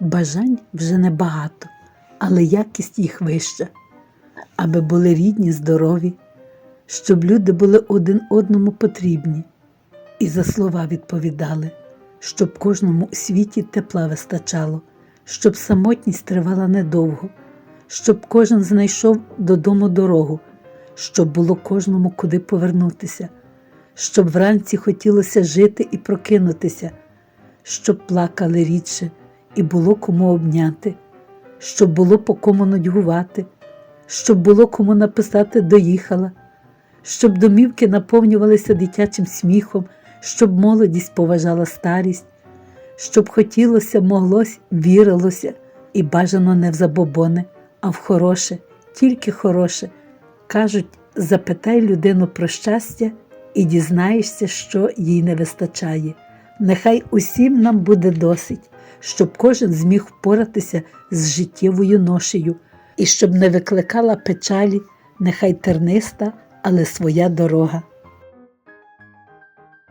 Бажань вже небагато, але якість їх вища, аби були рідні, здорові, щоб люди були один одному потрібні, і за слова відповідали, щоб кожному у світі тепла вистачало, щоб самотність тривала недовго, щоб кожен знайшов додому дорогу, щоб було кожному куди повернутися, щоб вранці хотілося жити і прокинутися, щоб плакали рідше і було кому обняти, щоб було по кому нудьгувати, щоб було кому написати доїхала, щоб домівки наповнювалися дитячим сміхом, щоб молодість поважала старість, щоб хотілося, моглось, вірилося, і бажано не в забобони, а в хороше, тільки хороше. Кажуть, запитай людину про щастя і дізнаєшся, що їй не вистачає. Нехай усім нам буде досить, щоб кожен зміг впоратися з життєвою ношею, і щоб не викликала печалі, нехай терниста, але своя дорога.